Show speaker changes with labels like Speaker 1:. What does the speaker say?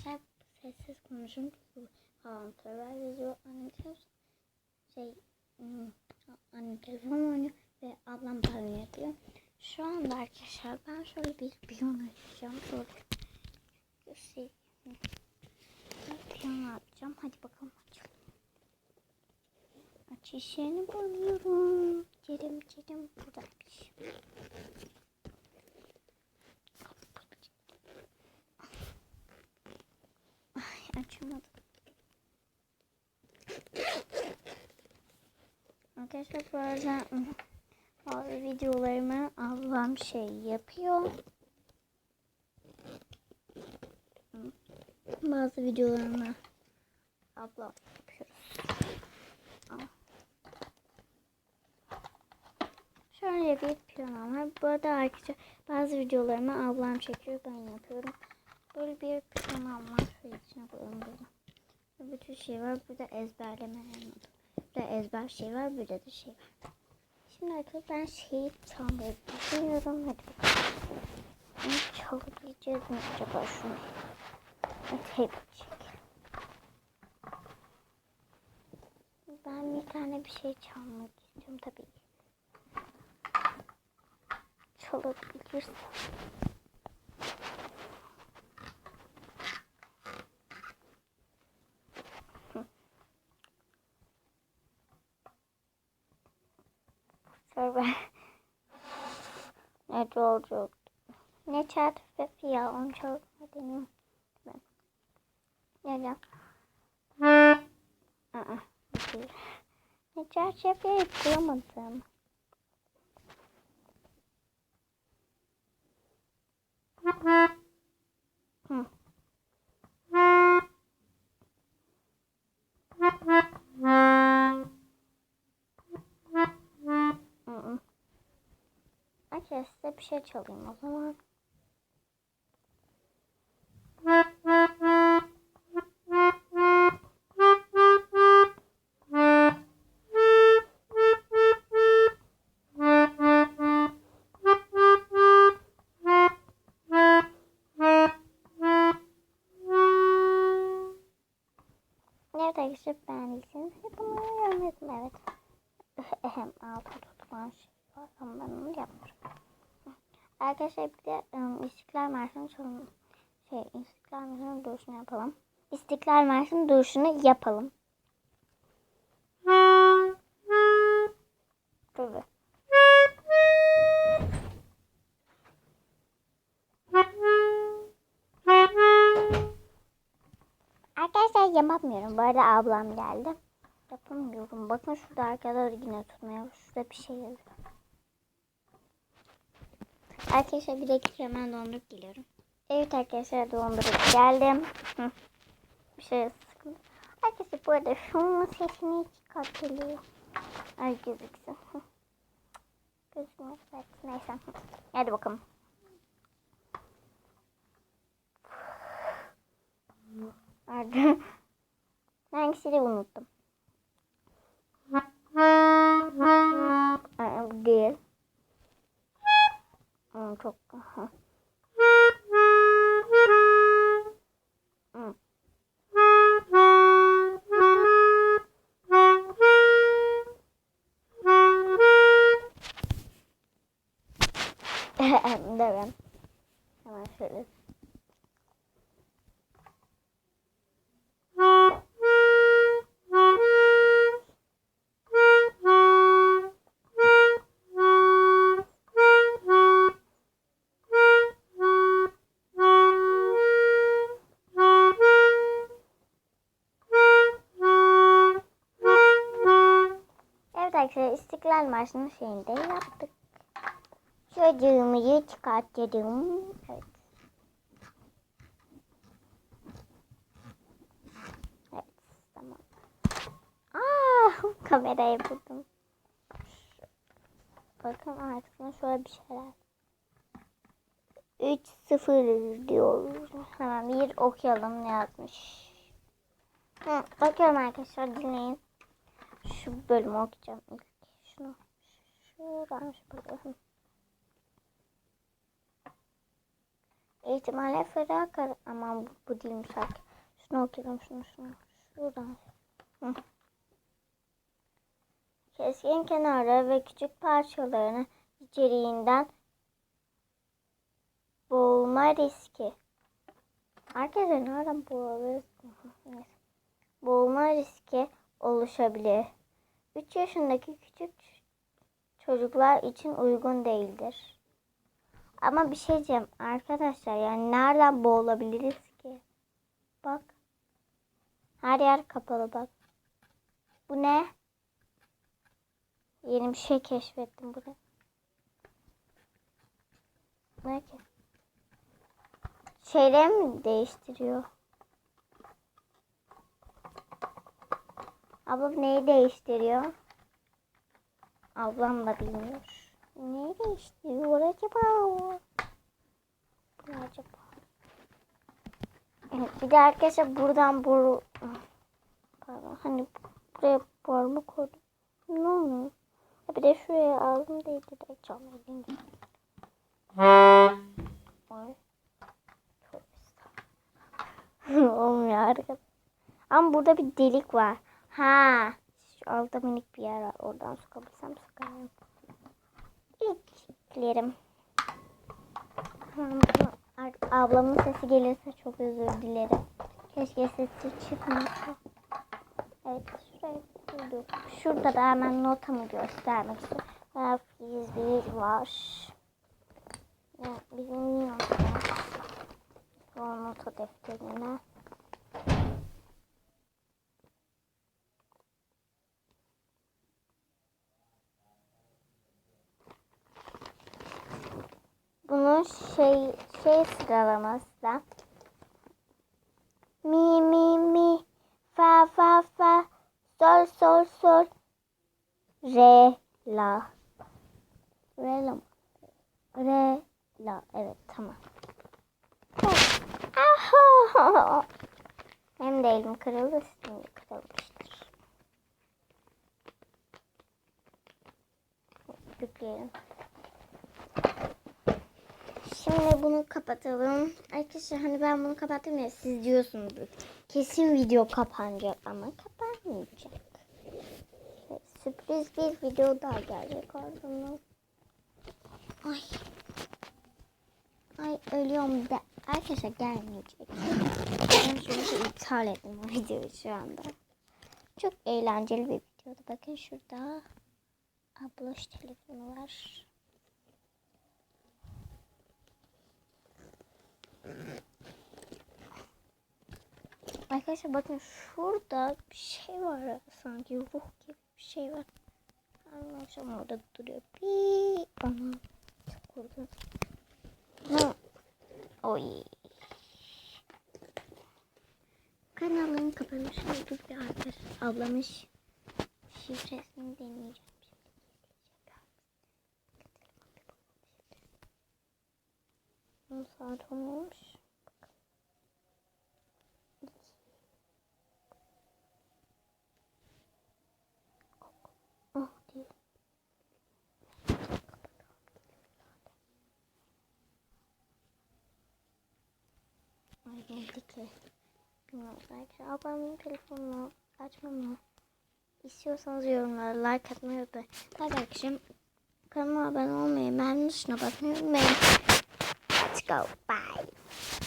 Speaker 1: arkadaşlar sessiz konuşun. Falan tövbe yazıyor. Annem telefon şey hmm, annem telefon oynuyor ve ablam banyo yapıyor. Şu anda arkadaşlar ben şöyle bir piyano açacağım. Şöyle göstereyim. Piyano yapacağım. Hadi bakalım açalım. Açış yerini buluyorum. Cerim cerim buradaymış. Ay açamadım. Arkadaşlar bu bazı videolarımı ablam şey yapıyor. Bazı videolarımı ablam yapıyoruz. Şöyle bir planım var. Bu arada arkadaşlar bazı videolarımı ablam çekiyor ben yapıyorum. Böyle bir planım var. Şöyle içine koyalım burada. Bütün şey var. Burada ezberleme Burada ezber şey var. Burada da şey var. Şimdi arkadaşlar ben şeyi çalmayı düşünüyorum. Hadi bakalım. Bunu çalabileceğiz mi acaba şunu? Çekelim. Ben bir tane bir şey çalmak istiyorum tabii ki. Çalabilirsem. Şöyle ne olacak? Ne çarpı ya onu çalma deniyorum. Ben. Gel. Aa. Ne çarşafı bulamadım. Arkadaşlar size bir şey çalayım o zaman. Evet arkadaşlar beğendiyseniz yapımı yorum edin. Evet. Ehem altı tutulan şey ama ben onu yapmıyorum. Arkadaşlar bir de ım, İstiklal Marşı'nın çalın. Şey İstiklal Marşı'nın duruşunu yapalım. İstiklal Marşı'nın duruşunu yapalım. Tabii. Arkadaşlar yapamıyorum. Bu arada ablam geldi. Yapamıyorum. Bakın şurada arkada yine tutmuyor. Şurada bir şey yazıyor. Arkadaşlar bir dakika hemen dondurup geliyorum. Evet arkadaşlar dondurup geldim. Hı. Bir şey sıkıntı. Arkadaşlar bu arada şunun sesini çıkartılıyor. Ay gözüksün. Gözükmüyor. Evet, neyse. Hadi bakalım. Nerede? Hangisini unuttum. Aa, sånn klokka her. Mm. Det er den. Jeg må skylde. Arkadaşlar İstiklal Marşı'nın şeyini de yaptık. Çocuğumu çıkarttım. Evet. Evet tamam. Aa kamerayı buldum. Bakın arkasına şöyle bir şeyler. 3-0 diyor. Hemen bir okuyalım ne yazmış. Hı, bakıyorum arkadaşlar dinleyin. Şu bölümü okuyacağım ilk. Şunu. Şuradan şu bölümü. ihtimalle ferah kar aman bu, bu değilmiş artık. Şunu okuyalım şunu şunu. Şuradan. Hı. Keskin kenarı ve küçük parçalarını içeriğinden boğulma riski. Arkadaşlar nereden? Neyse. Boğulma riski oluşabilir. 3 yaşındaki küçük çocuklar için uygun değildir. Ama bir şey diyeceğim arkadaşlar yani nereden boğulabiliriz ki? Bak. Her yer kapalı bak. Bu ne? Yeni bir şey keşfettim burada. Ne ki? Şeyleri mi değiştiriyor? Ablam neyi değiştiriyor? Ablam da bilmiyor. Neyi değiştiriyor acaba? Ne acaba? Evet, bir de arkadaşlar buradan boru... Pardon, hani buraya borumu koydum. Ne oluyor? Bir de şuraya edeyim. Ay. Tövbe estağfurullah. Olmuyor arkadaşlar. Ama burada bir delik var. Ha. Altta minik bir yer var. Oradan sokabilsem sokarım. İlklerim. Ablamın sesi gelirse çok özür dilerim. Keşke sesi çıkmasa. Evet şuraya koyduk. Şurada da hemen notamı göstermek istiyorum. Herkes bir var. Ya, bizim nota. O nota defterine. Bunun şey şey sıralaması da mi mi mi fa fa fa sol sol sol re la re la re la evet tamam. Ah! Hem de elim kırıldı, şimdi kırılmıştır. Yükleyelim. Şimdi bunu kapatalım. Arkadaşlar hani ben bunu kapattım ya siz diyorsunuz. Kesin video kapanacak ama kapanmayacak. Sürpriz bir video daha gelecek ardından. Ay. Ay ölüyorum da. Arkadaşlar gelmeyecek. Ben çünkü iptal ettim o videoyu şu anda. Çok eğlenceli bir videodu. Bakın şurada. Abloş telefonu var. Arkadaşlar bakın şurada bir şey var sanki ruh gibi bir şey var. Anlamışım orada duruyor. Bir ana çok? Oy. Kanalın kapanışı oldu bir arkadaşlar. Ablamın şi- şifresini deneyeceğim. On saat olmuş. Oh değil. Ay geldi ki. Belki ablamın telefonunu açmamı istiyorsanız yorumlara like atmayı. Tabii akşam kanalıma abone olmayı, beğenmiş basmayı unutmayın. Go. Bye.